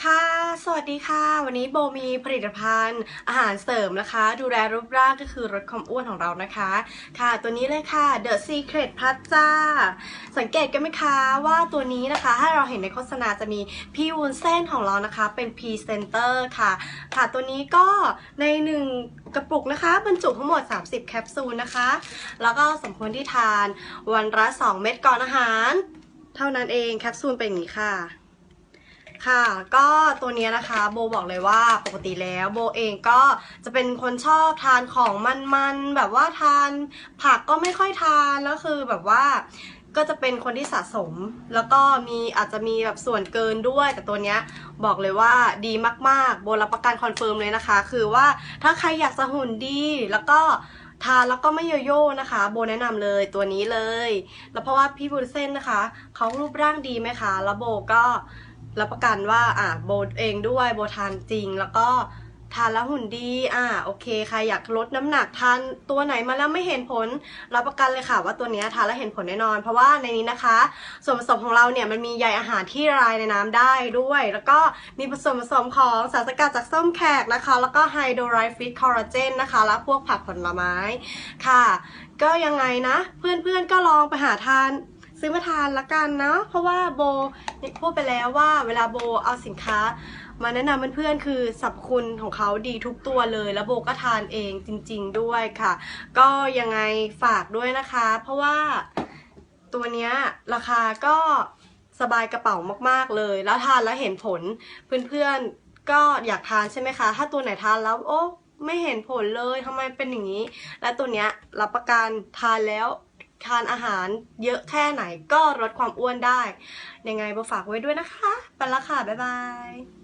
ค่ะ สวัสดีค่ะ วันนี้โบมีผลิตภัณฑ์อาหารเสริมนะคะ ดูแลรูปร่างก็คือลดความอ้วนของเรานะคะ ค่ะ ตัวนี้เลยค่ะ The Secret Plus จ้าสังเกตกันไหมคะว่าตัวนี้นะคะ ถ้าเราเห็นในโฆษณาจะมีพี่วุ้นเส้นของเรานะคะ เป็นพรีเซนเตอร์ค่ะ ค่ะ ตัวนี้ก็ในหนึ่งกระปุกนะคะ บรรจุทั้งหมด 30 แคปซูลนะคะ แล้วก็สมควรที่ทานวันละ 2 เม็ดก่อนอาหาร เท่านั้นเอง แคปซูลเป็นอย่างนี้ค่ะ ค่ะ ก็ตัวนี้นะคะโบบอกเลยว่าปกติแล้วโบเองก็จะเป็นคนชอบทานของมันๆแบบว่าทานผักก็ไม่ค่อยทานแล้วคือแบบว่าก็จะเป็นคนที่สะสม แล้วก็มีอาจจะมีแบบส่วนเกินด้วย แต่ตัวเนี้ยบอกเลยว่าดีมากๆ โบรับประกันคอนเฟิร์มเลยนะคะ คือว่าถ้าใครอยากจะหุ่นดีแล้วก็ทานแล้วก็ไม่โยโย่นะคะ โบแนะนำเลยตัวนี้เลย แล้วเพราะว่าพี่บุญเส้นนะคะเขารูปร่างดีไหมคะ แล้วโบก็ รับประกันว่าอะโบเองด้วยโบทานจริง แล้วก็ทานแล้วหุ่นดี อะโอเค ใครอยากลดน้ำหนักทานตัวไหนมาแล้วไม่เห็นผล รับประกันเลยค่ะว่าตัวนี้ทานแล้วเห็นผลแน่นอน เพราะว่าในนี้นะคะ ส่วนผสมของเราเนี่ยมันมีใยอาหารที่ละลายในน้ำได้ด้วย แล้วก็มีผสมผสมของสารสกัดจากส้มแขกนะคะ แล้วก็ไฮโดรไลฟิตคอลลาเจนนะคะ แล้วพวกผักผลไม้ ค่ะ ก็ยังไงนะ เพื่อนๆก็ลองไปหาทาน ซื้อมาทานละกันเนาะเพราะว่าโบพูดไปแล้วว่าเวลาโบเอาสินค้า มาแนะนำเพื่อนๆคือสรรพคุณของเขาดีทุกตัวเลย แล้วโบก็ทานเองจริง ๆด้วยค่ะ ก็ยังไงฝากด้วยนะคะ เพราะว่าตัวเนี้ยราคาก็สบายกระเป๋ามากๆเลย แล้วทานแล้วเห็นผลเพื่อนๆก็อยากทานใช่ไหมคะ ถ้าตัวไหนทานแล้วโอ้ไม่เห็นผลเลยทำไมเป็นอย่างนี้ และตัวเนี้ยรับประกันทานแล้ว ทานอาหารเยอะแค่ไหนก็ลดความอ้วนได้ ยังไงโบฝากไว้ด้วยนะคะไปละค่ะ บ๊ายบาย